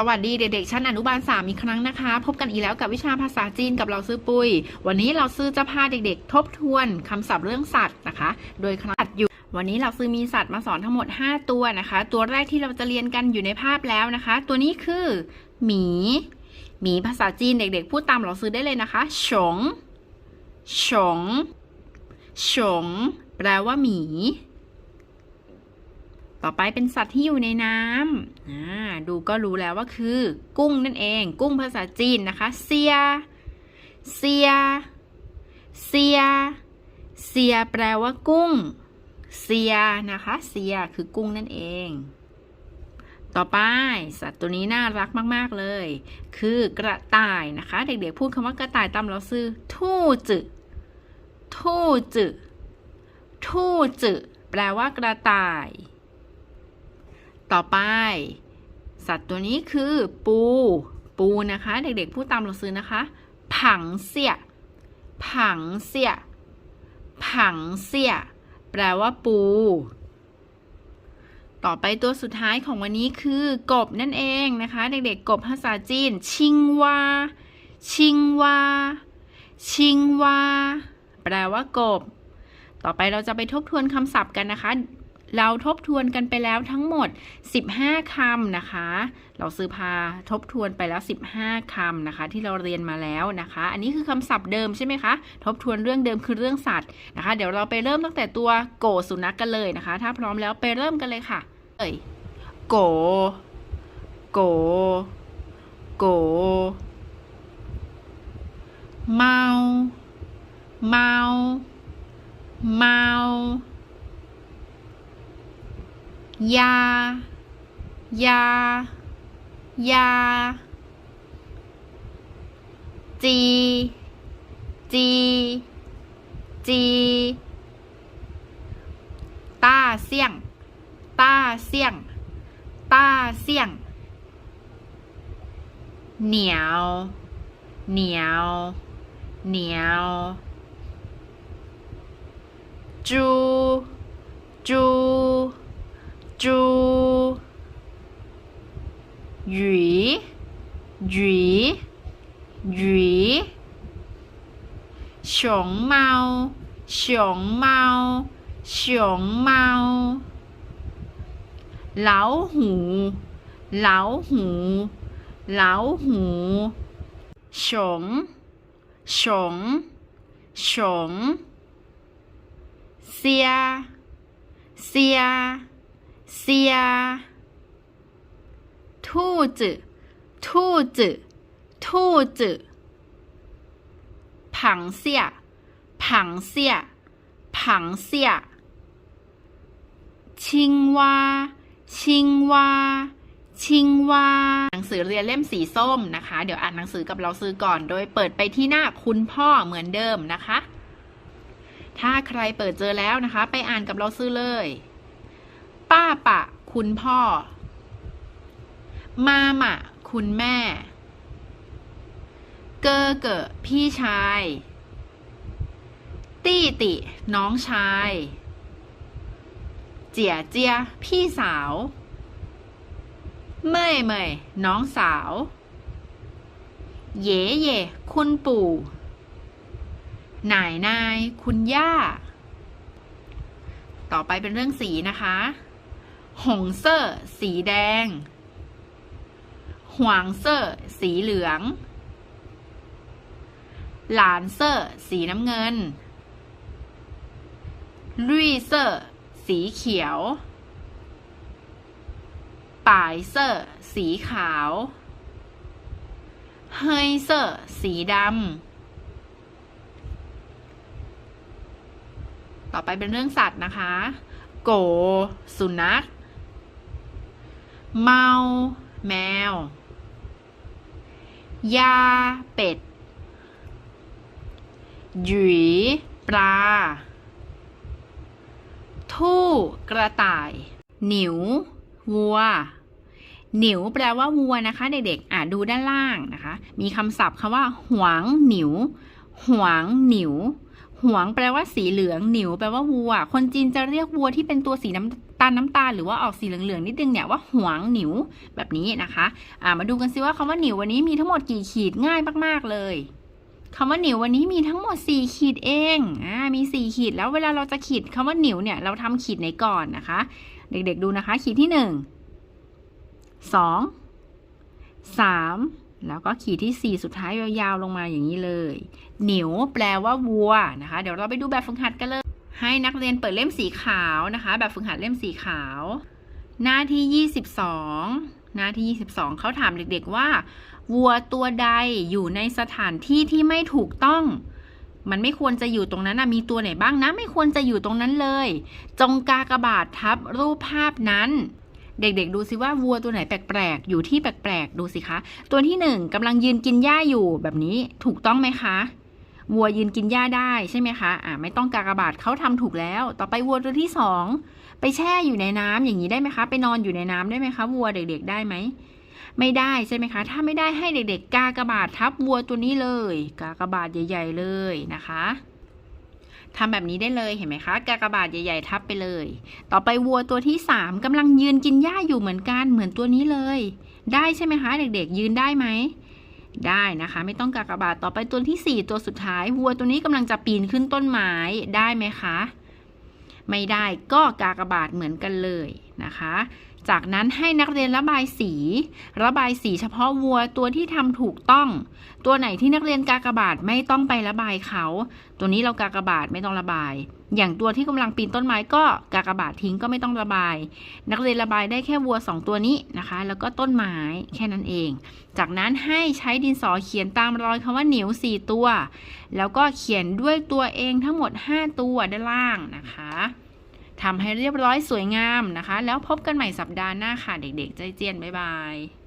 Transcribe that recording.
สวัสดีเด็กๆชั้นอนุบาลสามอีกครั้งนะคะ พบกันอีกแล้วกับวิชาภาษาจีนกับเราซื้อปุย วันนี้เราซื้อจะพาเด็กๆ ทบทวนคำศัพท์เรื่องสัตว์นะคะ โดยคณะสัตว์อยู่ วันนี้เราซื้อมีสัตว์มาสอนทั้งหมด 5 ตัวนะคะ ตัวแรกที่เราจะเรียนกันอยู่ในภาพแล้วนะคะ ตัวนี้คือหมีหมีภาษาจีนเด็กๆ พูดตามเราซื้อได้เลยนะคะฉงฉงฉงแปลว่าหมี ต่อไปเป็นสัตว์ที่อยู่ในน้ำอ่าดูก็รู้แล้วว่าคือ กุ้งนั่นเอง กุ้งภาษาจีนนะคะ เซีย เซีย เซีย เซียแปลว่ากุ้ง เซียนะคะ เซียคือกุ้งนั่นเอง ต่อไป สัตว์ตัวนี้น่ารักมาก ๆ เลย คือกระต่ายนะคะ เด็กๆพูดคำว่ากระต่ายตามเราซื้อทู่จืทู่จืทู่จืแปลว่ากระต่าย ต่อไป สัตว์ตัวนี้คือปู ปูนะคะ เด็กๆพูดตามเราซื้อนะคะ ผังเสีย ผังเสีย ผังเสีย แปลว่าปู ต่อไปตัวสุดท้ายของวันนี้คือกบนั่นเองนะคะ เด็กๆกบภาษาจีน ชิงวา ชิงวา ชิงวา แปลว่ากบ ต่อไปเราจะไปทบทวนคำศัพท์กันนะคะ เราทบทวนกันไปแล้วทั้งหมด 15คำนะคะ เราซื้อพาทบทวนไปแล้ว 15คำนะคะ ที่เราเรียนมาแล้วนะคะ อันนี้คือคำศัพท์เดิมใช่ไหมคะ ทบทวนเรื่องเดิมคือเรื่องสัตว์นะคะ เดี๋ยวเราไปเริ่มตั้งแต่ตัวโกสุนัขกกันเลยนะคะ ถ้าพร้อมแล้วไปเริ่มกันเลยค่ะ เอ้ยโก โก โก เมา เมา เมา ยา ยา ยา จี จี จีต้าเสี่ยงต้าเสี่ยงต้าเสี่ยง เหนียว เหนียว เหนียว จู จู chu. Duy duy duy sống mau sống mau sống mau lão hủ lão hủ lão hủ sống sống sống xia. Xia. เสีย เสีย เสีย 兔子兔子兔子螃蟹螃蟹螃蟹青蛙青蛙青蛙หนังสือเรียนเล่มสีส้มนะคะ เดี๋ยวอ่านหนังสือกับเราซื้อก่อน โดยเปิดไปที่หน้าคุณพ่อเหมือนเดิมนะคะ ถ้าใครเปิดเจอแล้วนะคะ ไปอ่านกับเราซื้อเลย ป้าปะ คุณพ่อ มามะ คุณแม่ เกอเกอพี่ชาย ตี้ติ น้องชาย เจียเจีย พี่สาว เม่ยเมยน้องสาว เย่เย่คุณปู่นายนาย คุณย่า ต่อไปเป็นเรื่องสีนะคะ หงเซอร์สีแดง หวางเซอร์สีเหลือง หลานเซอร์สีน้ำเงิน ลุยเซอร์สีเขียว ป่ายเซอร์สีขาวเฮยเซอร์สีดำ ต่อไปเป็นเรื่องสัตว์นะคะ โก สุนัข เมา แมว ยาเป็ด หยีปลา ทู่กระต่าย หนิว วัว หนิวแปลว่าวัวนะคะ เด็กๆ อะดูด้านล่างนะคะ มีคำศัพท์คำว่า หวางหนิว หวางหนิวหหวงแปลว่าสีเหลืองหนิวแปลว่าวัว คนจีนจะเรียกวัวที่เป็นตัวสีน้ำ ตาลน้ำตาลหรือว่าออกสีเหลืองๆนิดนึงเนี่ยว่าหวงหนิวแบบนี้นะคะอ่ามาดูกันซิว่าคำว่าหนิววันนี้มีทั้งหมดกี่ขีดง่ายมากๆเลยคำว่าหนิววันนี้มีทั้งหมด 4 ขีดเองอ่ามี 4 ขีดแล้วเวลาเราจะขีดคำว่าหนิวเนี่ยเราทำขีดไหนก่อนนะคะ เด็กๆดูนะคะ ขีดที่ 1 2 3 แล้วก็ขีดที่ 4 สุดท้ายยาวๆลงมาอย่างนี้เลย หนิวแปลว่าวัวนะคะ เดี๋ยวเราไปดูแบบฝึกหัดกันเลย ให้นักเรียนเปิดเล่มสีขาวนะคะ แบบฝึกหัดเล่มสีขาว หน้าที่ 22 หน้าที่ 22 เขาถามเด็กๆว่า วัวตัวใดอยู่ในสถานที่ที่ไม่ถูกต้อง มันไม่ควรจะอยู่ตรงนั้นนะมีตัวไหนบ้างนะ ไม่ควรจะอยู่ตรงนั้นเลย จงกากระบาททับรูปภาพนั้นเด็กๆ ดูสิว่าวัวตัวไหนแปลกๆ อยู่ที่แปลกๆ ดูสิคะ ตัวที่หนึ่งกำลังยืนกินหญ้าอยู่แบบนี้ถูกต้องไหมคะ วัวยืนกินหญ้าได้ใช่ไหมคะอ่าไม่ต้องกากบาทเขาทำถูกแล้ว ต่อไปวัวตัวที่สองไปแช่อยู่ในน้ำอย่างนี้ได้ไหมคะ ไปนอนอยู่ในน้ำได้ไหมคะ วัวเด็กๆได้ไหมไม่ได้ใช่ไหมคะ ถ้าไม่ได้ให้เด็กๆ กากบาททับวัวตัวนี้เลย กากบาทใหญ่ ๆ เลยนะคะทำแบบนี้ได้เลยเห็นไหมคะกากบาทใหญ่ ๆ ทับไปเลย ต่อไปวัวตัวที่สามกำลังยืนกินหญ้าอยู่เหมือนกันเหมือนตัวนี้เลย ได้ใช่ไหมคะ เด็กๆ ยืนได้ไหม ได้นะคะ ไม่ต้องกากบาทต่อไปตัวที่สี่ตัวสุดท้ายวัวตัวนี้กำลังจะปีนขึ้นต้นไม้ได้ไหมคะ ไม่ได้ก็กากบาทเหมือนกันเลยนะคะ จากนั้นให้นักเรียนระบายสี ระบายสีเฉพาะวัวตัวที่ทำถูกต้อง ตัวไหนที่นักเรียนกากบาทไม่ต้องไประบายเขา ตัวนี้เรากากบาทไม่ต้องระบาย อย่างตัวที่กำลังปีนต้นไม้ก็กากบาททิ้งก็ไม่ต้องระบาย นักเรียนระบายได้แค่วัวสองตัวนี้นะคะ แล้วก็ต้นไม้แค่นั้นเอง จากนั้นให้ใช้ดินสอเขียนตามรอยคำว่าเหนียวสี่ตัว แล้วก็เขียนด้วยตัวเองทั้งหมด 5 ตัวด้านล่างนะคะ ทำให้เรียบร้อยสวยงามนะคะ แล้วพบกันใหม่สัปดาห์หน้าค่ะ เด็กๆ ใจเจียน บ๊ายบาย